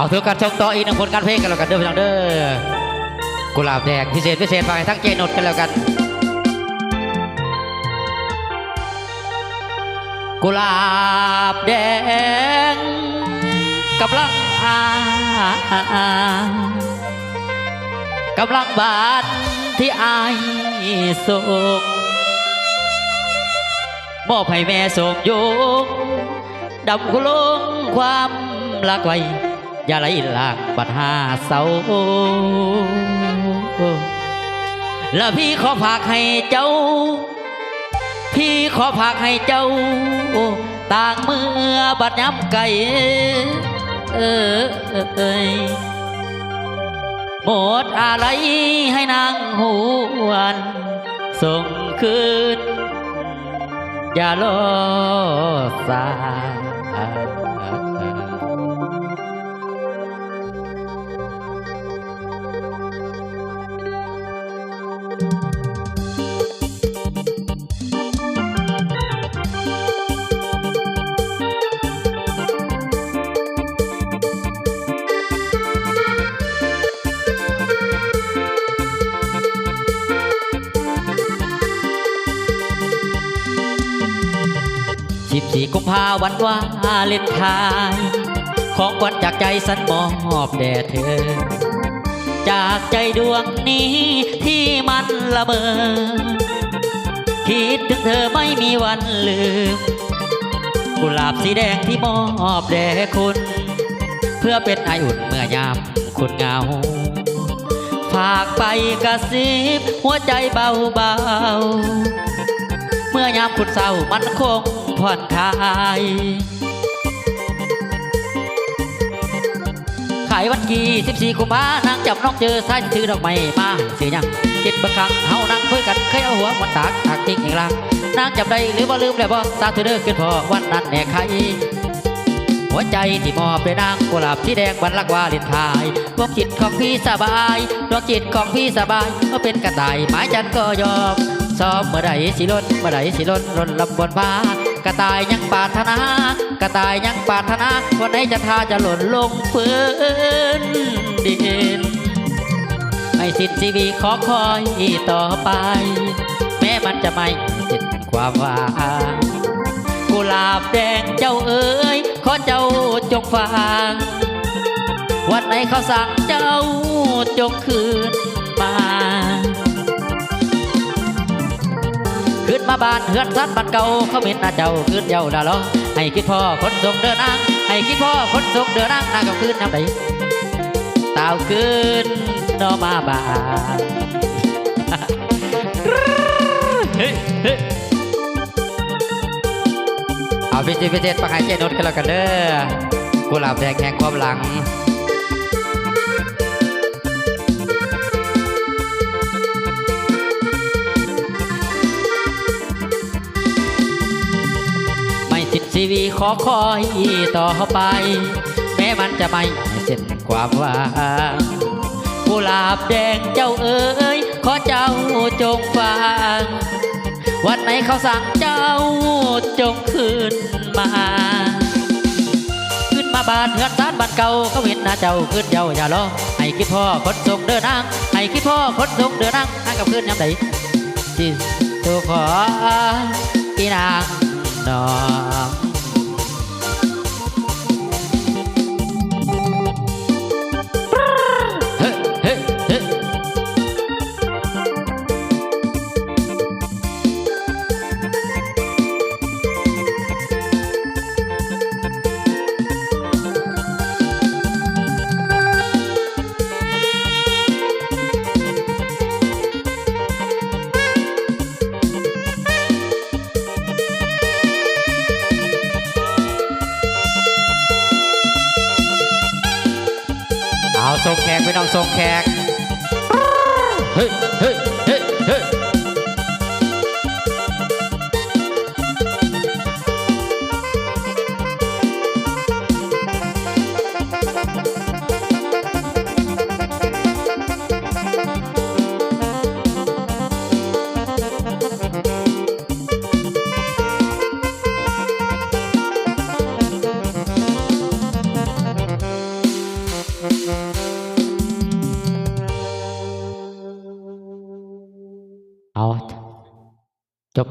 เอาถือกันชมต่ออีกหนึ่งผลการเพลงกันแล้วกันเด้อพี่น้องเด้อกุหลาบแดงพิเศษพิเศษไปทั้งเจนดกันแล้วกัน กุหลาบแดงกำลังอากำลังบานที่อายสุกมอบให้แม่ส่งโยกดำกุลงความรักไว้ อย่าไหลหลากบัดหาเสาแล้วพี่ขอฝากให้เจ้า พี่ขอฝากให้เจ้า ต่างเมื่อบัดย้ำไก่เออเอยหมดอะไรให้นางหวนส่งคืนอย่ารอสาย สิบสี่กุมภาวันวาเลนไทน์ ของวัญจากใจสันมอบแด่เธอ จากใจดวงนี้ ละเมอคิดถึงเธอไม่มีวันลืม กุหลาบสีแดงที่มอบแด่คุณ เพื่อเป็นไออุ่นเมื่อยามคุณเหงา ฝากไปกระซิบหัวใจเบาๆ เมื่อยามคุณเศร้ามันคงผ่อนคลาย ขายวันกี่14กุมภานางจับน้องเจอสายถือดอกไม้มาเสียยังคิดบางคังเฮานั่งคุยกันเคยเอาหัวมันตากตากทิ้งอย่างล่างนางจับได้หรือว่าลืมแล้วบ่สาธุเด้อขึ้นพอวันนั้นแน่ใครหัวใจที่มอบด้วยนางกุหลาบที่แดงบรรลักวาเลนไทน์ดวงจิตของพี่สบายดวงจิตของพี่สบายเมื่อเป็นกระต่ายหมายจันก็ยอมซ้อมเมื่อใดสิล้นเมื่อใดสิล้นล้นลำบนฟ้าน กระต่ายยังปาถนากระต่ายยังปาถนาวันไหนจะทาจะหล่นลงพื้นดินไม่สิ้นชีวิตขอคอยต่อไป แม้มันจะไม่สิ้นความหวังกุหลาบแดงเจ้าเอ๋ยขอเจ้าจงฟังวันไหนเขาสั่งเจ้าจงคืน ขึ้นมาบ้านเฮือนซัดบ้านเก่าเขาเม็นหน้าเจ้าขึ้นเย้าดาล้อให้คิดพ่อคนส่งเดินนางให้คิดพ่อคนส่งเดินนางนางก็ขึ้นน้ำใดตาวขึ้นนอมาบ้านเฮ้ยเฮ้ยเอาพิจิตพิเศษปักหายเจนุดกันแล้วกันเด้อกุหลาบแดงแห่งความหลัง ชีวีขอคอยต่อไป แม้มันจะไม่เส้นความหว่างกุหลาบแดงเจ้าเอ๋ยขอเจ้าจงฟังวันไหนเขาสั่งเจ้าจงคืนมา ขึ้นมาบานเฮือนซานบ้านเก่าเขาเห็นหน้าเจ้าขึ้นเย้าอย่ารอให้คิดพ่อคนส่งเดินนางให้คิดพ่อคนส่งเดินนางนางกับขึ้นยำใดที่ตัวขออีนาง น้อก เอาทรงแขกไปน้องทรงแขก เฮ้ยเฮ้ย cho